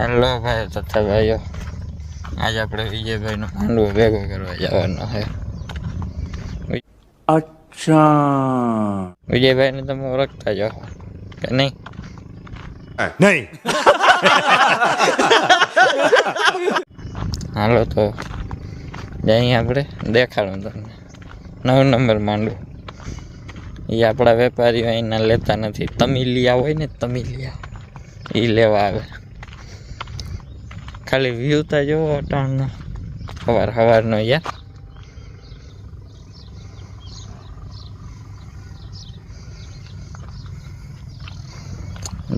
Hello ભાઈ તથા ભાઈઓ આજે આપણે વિજયભાઈનો માંડવો ભેગો કરવા જવાનો છે. અચ્છા. વિજયભાઈને તમે ઓળખતા જો કે નહીં? નહીં. હાલો તો જઈ આપણે દેખાડું તમને. નવ નંબર માંડું એ આપણા વેપારીઓ અહીંના લેતા નથી. તમિલિયા હોય ને તમિલિયા એ લેવા આવે. ખાલી વ્યૂ તો જોવો અટાણનો સવાર સવારનો યાર.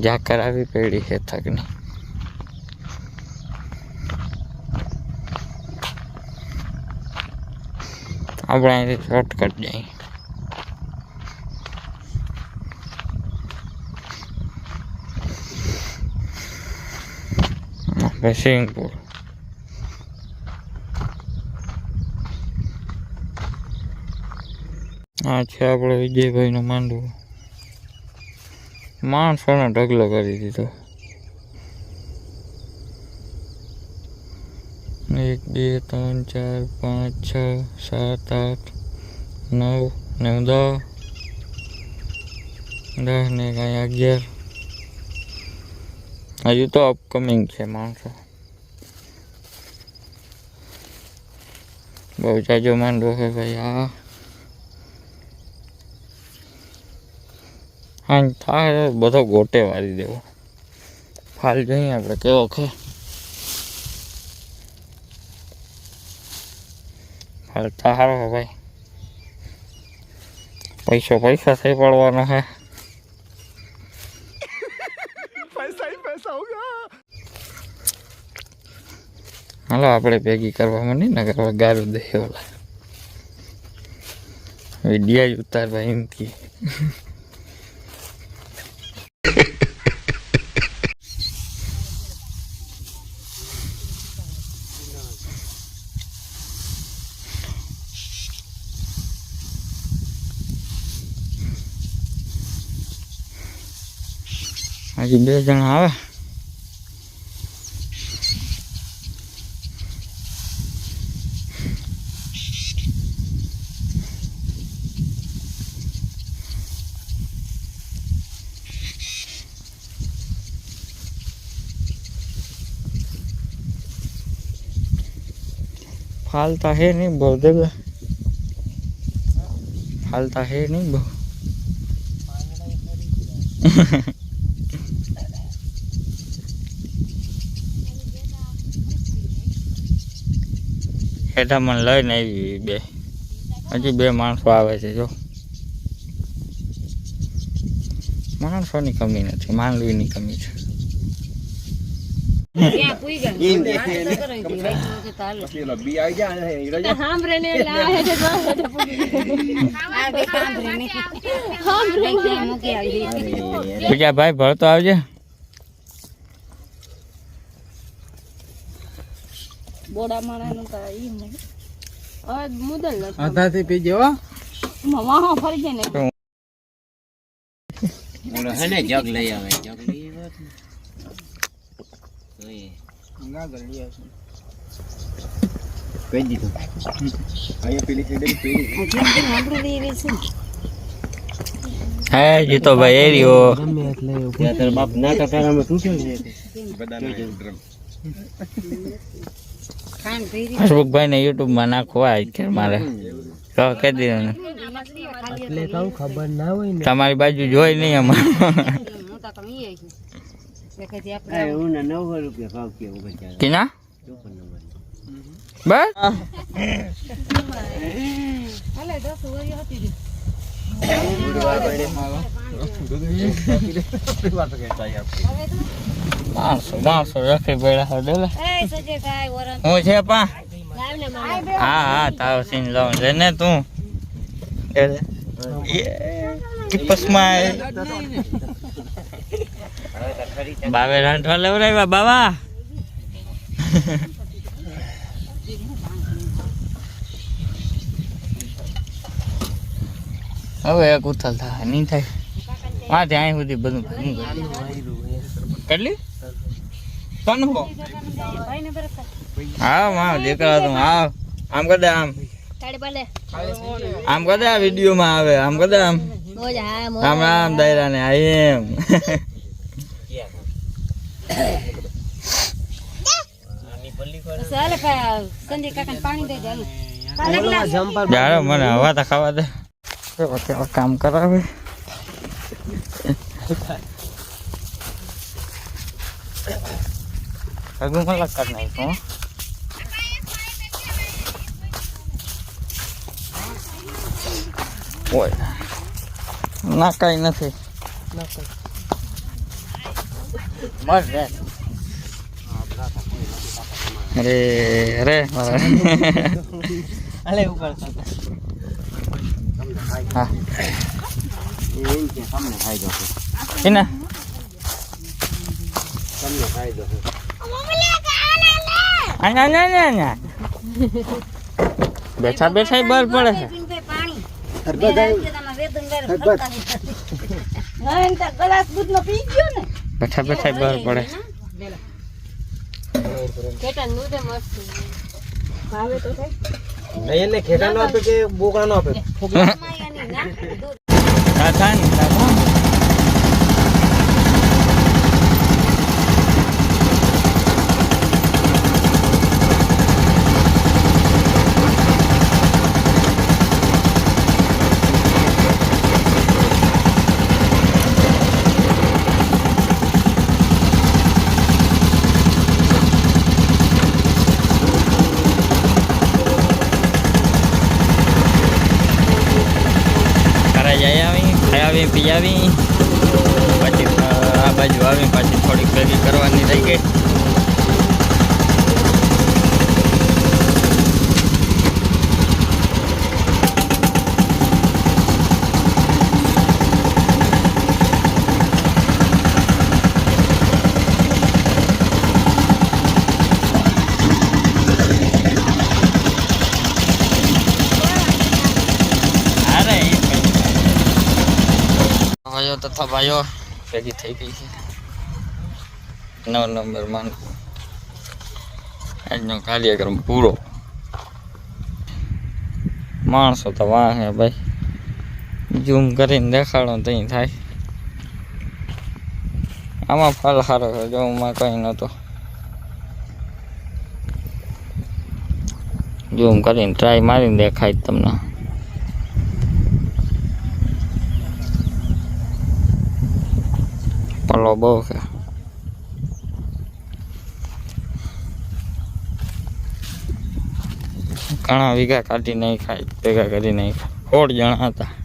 જાકર આવી પડી છે થકની. આપણે અહીંથી શોર્ટકટ જઈએ. આપણે સિંગપુર આ છે આપણે વિજયભાઈનો માંડવો માણસોનો ઢગલો કરી દીધો એક બે ત્રણ ચાર પાંચ છ સાત આઠ નવ ને દસ દસ ને કાંઈ અગિયાર હજુ તો અપકમિંગ છે, માણસો. બહુ જાજો માંડવો છે ભાઈ આ હા, થાય, બધો ગોટે મારી દેવો. ફાલ જોઈએ આપણે, કેવો છે? ફાલ સારો છે ભાઈ. પૈસો પૈસા થઈ પડવાનો છે. આપણે ભેગી કરવા માંડી ને કરવા ગારું દે ઓલા. વિડિયા ઉતારવા એમ કે. હજી બે જણા આવે? ફાલતા હે નહીં બહુ દેવે ફાલતા હે નહીં બહુ. હેઠા મને લઈને આવી બે. હજી બે માણસો આવે છે, જો. માણસોની કમી નથી માનવીની કમી છે. ને તો ને. ને. આવી. બીજા ભાઈ ભરતો આવજે. બોડા તો ઈ નહીં. હવે મુદલ આધાથી પીજો હો. એમાં ફરી જાય ને. હે ને જગ લઈ આવે. જગ લઈ આવ્યો હતો ને. કહી દીધું. અહીંયા પેલી પેલી રહી છે. હે જીતો ભાઈ એ રહ્યો. ત્યાં તારા બાપ ના કાકામાં તૂટ્યો છે? હસમુખભાઈ ને મારે. કહી દીધું એટલે કહું ખબર ના હોય તમારી બાજુ જોઈ નહીં અમારે. માણસો માણસો રખી પડ્યા છે ડેલે એ સજેભાઈ વરણ હું છે પા હા હા તાવ સીન લાવ લે ને તું પસમાં બાવે રાંધવા લેવડાવ્યા બાવા હવે એક ઉથલ થાય નહીં થાય. વાંચે અહીં સુધી બધું કેટલી? હા. માં દીકરા તું હા. આમ કદે આમ. આમ કદે આ વિડીયોમાં આવે આમ કદે આમ. મોજ હા મોજ. રામ રામ દાયરા ને આ એમ. હવા તો ખાવા દે. કામ કરાવે હગું મલક કરી નાખ્યું ના, કઈ નથી. ના રે અરે અરે મારા. અલે ઉપર હા તમને ખાઈ દો એના. તમને ખાઈ દો આના ના ના ના બેઠા બેઠા બર પડે છે. હરબત ગ્લાસ દૂધનો પી ગયો ને. બેઠા બેઠા બહાર પડે. ખેડા નો આપે કે બોકા નો આપે માયાની ના દૂધ આ થાય ને આ થાય ને. ઘરે જઈ આવી ખાઈ આવી પી આવી પછી આ બાજુ આવી પાછી થોડીક ભેગી કરવાની રહી ગઈ અરે એ કઈ ભાઈઓ તથા ભાઈઓ ભેગી થઈ ગઈ છે. નવ નંબર માન આજનો કાર્યક્રમ પૂરો. માણસો તો વાહ ભાઈ. ઝૂમ કરીને દેખાડો ત્યાં થાય. આમાં ફળ સારો છે, જો કંઈ નહોતો ઝૂમ કરીને ટ્રાય મારીને દેખાય તમને. પલો બહુ છે ઘણા વીઘા કાઢી નહીં ખાય ભેગા કરી નહીં ખાય સોળ જણા હતા